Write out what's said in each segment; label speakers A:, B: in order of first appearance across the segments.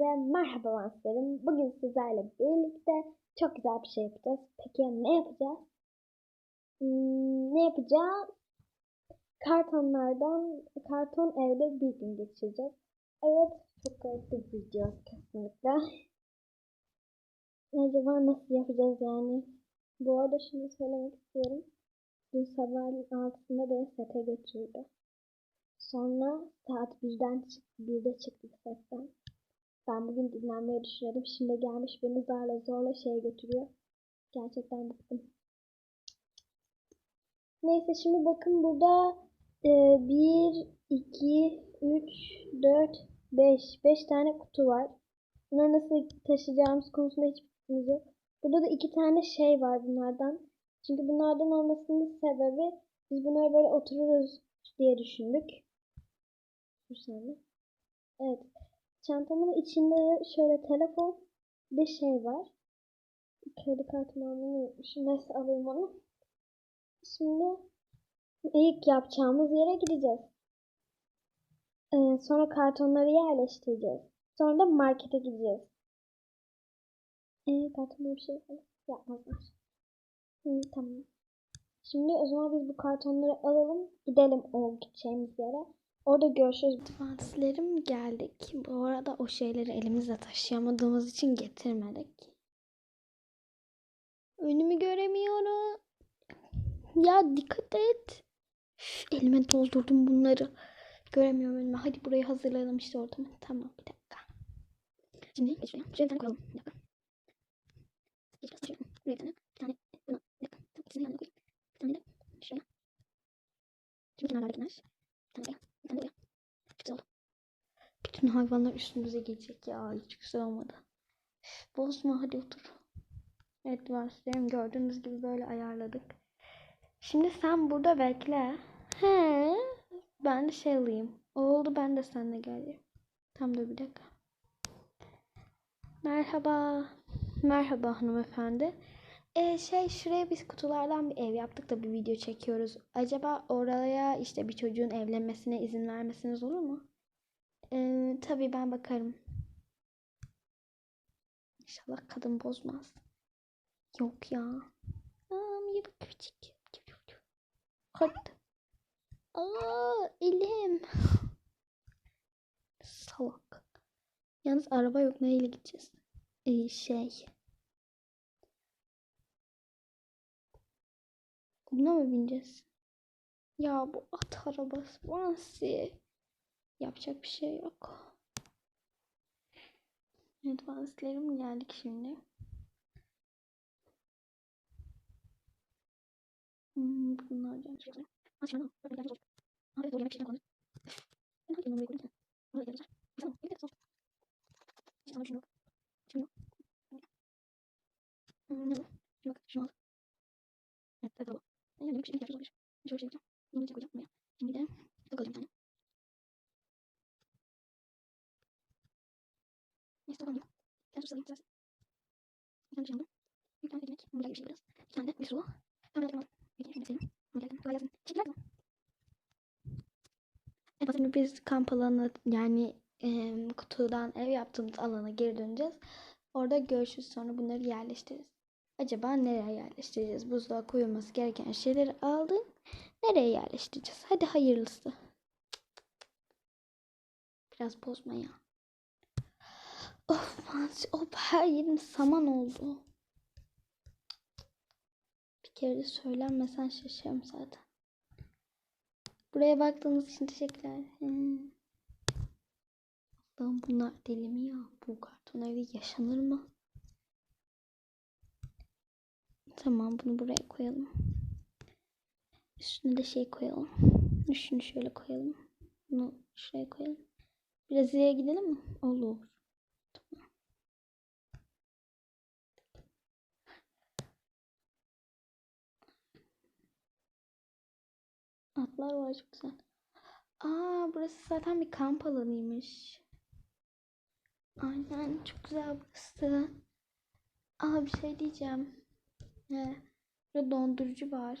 A: Hepinize merhaba vanslarım. Bugün sizlerle birlikte çok güzel bir şey yapacağız. Peki ne yapacağız? Hmm, ne yapacağız? Kartonlardan, karton evde bir gün geçireceğiz. Evet, çok garip bir video kesinlikle. Acaba nasıl yapacağız yani? Bu arada şunu söylemek istiyorum. Dün sabahın altısında beni sete götürdü. Sonra saat birden çıktı, birde çıktık setten. Ben bugün dinlenmeyi düşünüyordum. Şimdi gelmiş beni zorla zorla şeye götürüyor. Gerçekten bıktım. Neyse şimdi bakın burada e, 1, 2, 3, 4, 5. 5 tane kutu var. Bunları nasıl taşıyacağımız konusunda hiçbir fikrimiz yok. Burada da iki tane şey var bunlardan. Çünkü bunlardan olmasının sebebi biz bunları böyle otururuz diye düşündük. Bir. Evet. Çantamın içinde de şöyle telefon bir şey var. Kredi kartımı almayı unutmuşum. Alayım onu. Şimdi ilk yapacağımız yere gideceğiz. Ee, sonra kartonları yerleştireceğiz. Sonra da markete gideceğiz. Ee, kartonda bir şey. Yapmazlar. Hı, tamam. Şimdi o zaman biz bu kartonları alalım. Gidelim o gideceğimiz yere. Orada görüşürüz. Advanslerim geldik. Bu arada o şeyleri elimizle taşıyamadığımız için getirmedik. Önümü göremiyorum. Ya dikkat et. Üf, elime doldurdum bunları. Göremiyorum önüme. Hadi burayı hazırlayalım işte ortamı. Tamam bir dakika. Şimdi şuraya. Şuraya bir tane koyalım. Bir dakika. Biraz şuraya. Buraya bir tane. Bir tane. Buna. Bir dakika. Tamam, ikisini yanına koyayım. Bir tane de şuraya. Şimdi kenarlardakiler. Bir tane de bir tane de buraya. Çok güzel oldu. Bütün hayvanlar üstümüze gelecek ya. Hiç güzel olmadı. Bozma hadi otur. Evet varsayım gördüğünüz gibi böyle ayarladık. Şimdi sen burada bekle. He. Ben de şey alayım. Oldu ben de seninle geleyim. Tam dur bir dakika. Merhaba. Merhaba hanımefendi. Ee, şey şuraya biz kutulardan bir ev yaptık da bir video çekiyoruz. Acaba oraya işte bir çocuğun evlenmesine izin vermesiniz olur mu? Ee, tabii ben bakarım. İnşallah kadın bozmaz. Yok ya. İyi bak küçük. Hadi. Aa, elim. Salak. Yalnız araba yok. Neyle gideceğiz? Ee, şey. Buna mı bineceğiz? Ya bu at arabası. Vansi. Yapacak bir şey yok. Evet vanslerim geldik şimdi. Hmm. Aşağıda. Böyle geldi. Abi doğru yemek işine kalır. Ben hangi numarayı ki? Buraya geleceğim. Tamam. Bir de sor. Hiç şunu yok. Şunu yok. Ne bu? Şuna bak. Şunu al. Evet. Evet. Tamam. Yani yemek işine ihtiyacımız olabilir. Şöyle şey yapacağım. İçine koyacağım. Şimdi de stok alayım bir tane. Ne stok alayım? Ben sus alayım istersen. Bir tane aldım. Bir tane ekmek. Buraya bir şey biraz. Bir tane de bir su. Tamam. Tamam. Bir tane senin. Gelsin. Kolay gelsin. Çiçekler mi? Evet, şimdi biz kamp alanı yani e, kutudan ev yaptığımız alana geri döneceğiz. Orada görüşürüz sonra bunları yerleştiririz. Acaba nereye yerleştireceğiz? Buzluğa koyulması gereken şeyleri aldık. Nereye yerleştireceğiz? Hadi hayırlısı. Biraz bozma ya. Of Mansi, of her yerim saman oldu. Bir kere de söylenmesen şaşarım zaten. Buraya baktığınız için teşekkürler. Hmm. Allah'ım bunlar deli mi ya? Bu karton evde yaşanır mı? Tamam bunu buraya koyalım. Üstüne de şey koyalım. Şunu şöyle koyalım. Bunu şuraya koyalım. İleri gidelim mi? Olur. Atlar var çok güzel. Aa burası zaten bir kamp alanıymış. Aynen çok güzel burası. Aa bir şey diyeceğim. He, burada dondurucu var.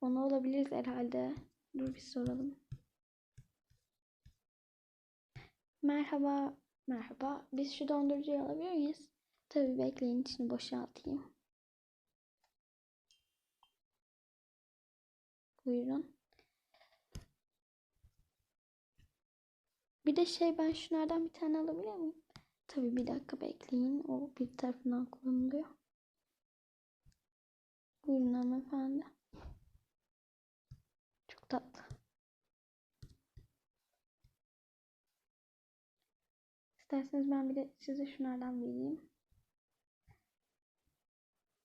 A: Onu alabiliriz herhalde. Dur bir soralım. Merhaba. Merhaba. Biz şu dondurucuyu alabilir miyiz? Tabii bekleyin içini boşaltayım. Buyurun. Bir de şey ben şunlardan bir tane alabilir miyim? Tabii bir dakika bekleyin. O bir tarafından kullanılıyor. Buyurun hanımefendi. Çok tatlı. İsterseniz ben bir de size şunlardan vereyim.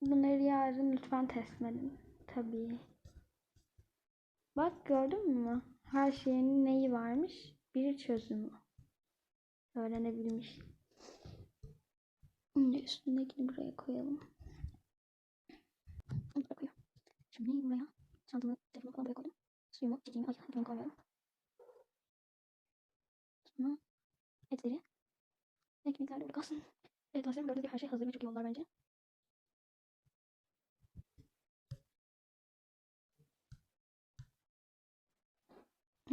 A: Bunları yarın lütfen teslim edin. Tabii. Bak gördün mü? Her şeyin neyi varmış? Bir çözümü. Öğrenebilmiş. Üstündekini buraya koyalım. Bunu buraya koyuyorum. Şimdi buraya çantamı, telefonumu falan buraya koydum. Suyumu, çiçeğimi, ay telefonu koyuyorum. Sonra etleri. Ekmekler de burada kalsın. Evet aslında gördüğünüz gibi her şey hazır ve çok iyi oldular bence.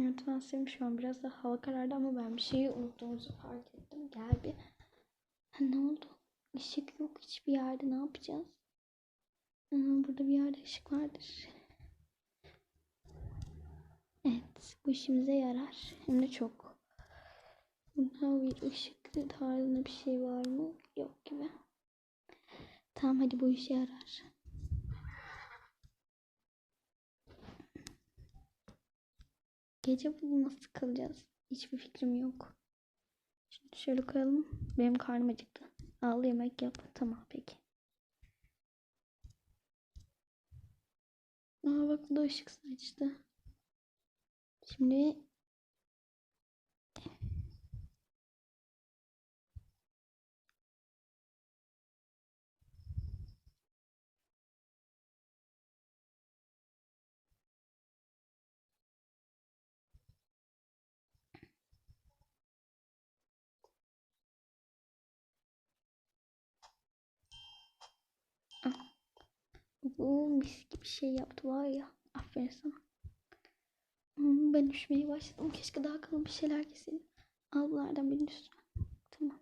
A: Evet ben sevim şu an biraz da hava karardı ama ben bir şeyi unuttuğumuzu fark ettim. Gel bir. Ha, ne oldu? Işık yok hiçbir yerde ne yapacağız? Aa, burada bir yerde ışık vardır. Evet bu işimize yarar. Hem de çok. Burada bir ışık tarzında bir şey var mı? Yok gibi. Tamam hadi bu işe yarar. Gece bunu nasıl kalacağız? Hiçbir fikrim yok. Şimdi şöyle koyalım. Benim karnım acıktı. Al yemek yap. Tamam peki. Aa bak bu da ışık saçtı. Şimdi bu mis gibi şey yaptı var ya. Aferin sana. Hmm, Ben üşümeye başladım. Keşke daha kalın bir şeyler giyseydim. Al bunlardan birinin üstüne. Tamam.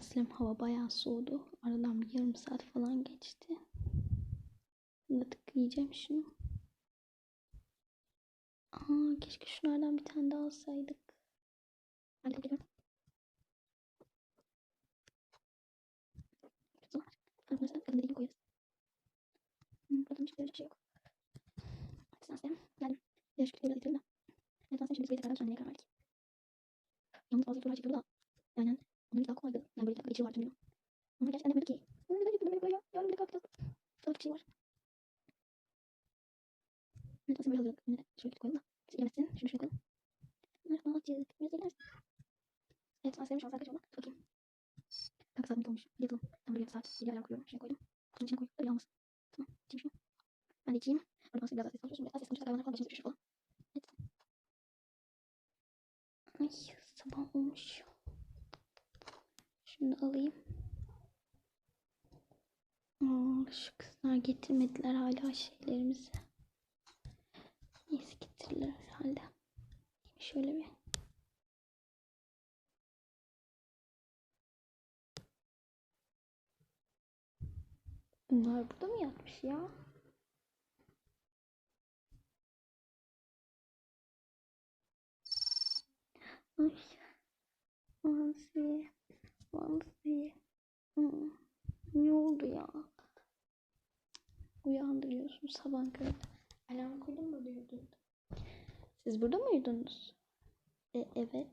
A: Silem hava bayağı soğudu. Aradan bir yarım saat falan geçti. Şimdi tıklayacağım şunu. Aa keşke şunlardan bir tane daha alsaydık. Hadi mesela kadın dediğini koyarız. Hmm, kadın hiçbir şey. Yalnız bazı sorular çıkıyordu da. Yani onu bir daha kolaydı. Yani böyle bir dakika geçiyor vardı bilmiyorum. Ama gerçekten de böyle ki. Bunu neden yaptın böyle buraya? Yarın bir kalkacağız. Salak bir şey var. Evet aslında böyle hazırladık. Yine de şöyle koyalım da. Bizi yemezsin. Şunu şunu koyalım. Merhaba cızık. Bizi yenersin. Evet ben sevmiş şu an saat kaç oldu? Bakayım. Kanka saat olmuş. Yatalım. Ben buraya saat 7 alarm kuruyorum. Şunu koydum. Kutunun içine koy. Öyle olmasın. Tamam. İçeyim şunu. Ben de içeyim. Orada nasıl biraz daha ses konuşuyorsun. Biraz daha ses konuşursak hayvanlar falan başımıza düşür falan. Evet. Ay sabah olmuş. Da alayım. Aa, şu kızlar getirmediler hala şeylerimizi. Neyse getirirler herhalde. Şöyle bir. Bunlar burada mı yatmış ya? Ay. Hmm. Ne oldu ya? Uyandırıyorsun sabah köründe. Alarm kurdun mu diyordun? Siz burada mıydınız? E, evet.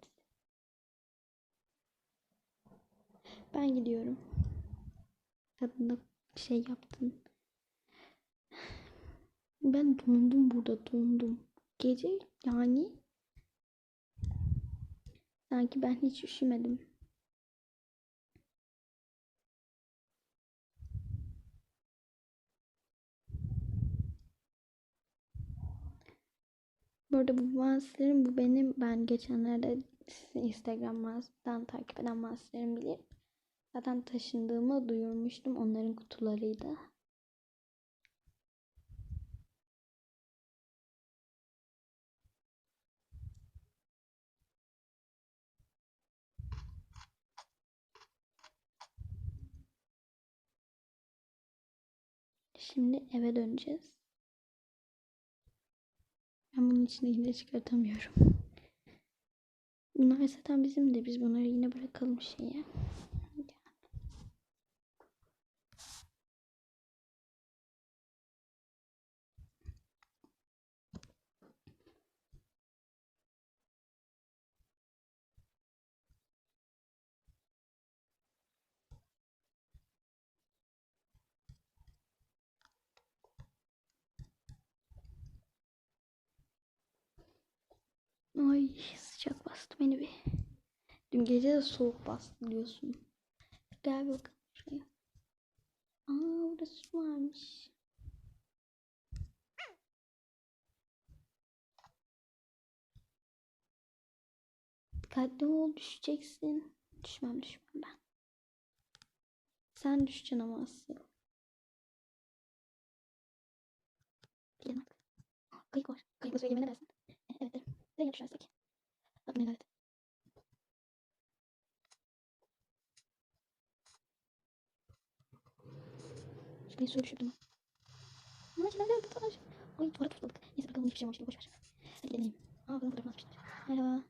A: Ben gidiyorum. Kadına şey yaptın. Ben dondum burada dondum. Gece yani sanki ben hiç üşümedim. Bu arada bu vanslerim bu benim ben geçenlerde Instagram'dan takip eden bazılarım bilir. Zaten taşındığımı duyurmuştum. Onların kutularıydı. Şimdi eve döneceğiz. Ben bunun içinde yine çıkartamıyorum. Bunlar zaten bizim de biz bunları yine bırakalım şeye. Ay sıcak bastı beni bir. Dün gece de soğuk bastı diyorsun. Gel bakalım şuraya. Aa burada su varmış. Dikkatli ol düşeceksin. Düşmem düşmem ben. Sen düşeceksin ama asıl. Gelin bak. Kayık var. Kayıkla suya girmeye ne dersin? Evet derim. Ve ya düşersek. Bak ne gayret. Şurayı suya düşürdüm. Ama içinden bir taş. Ay tuvalet tutmadık. Neyse bakalım hiçbir şey olmamış gibi boş ver. Hadi gidelim. Aa bunun fotoğrafını atmışlar. Merhaba.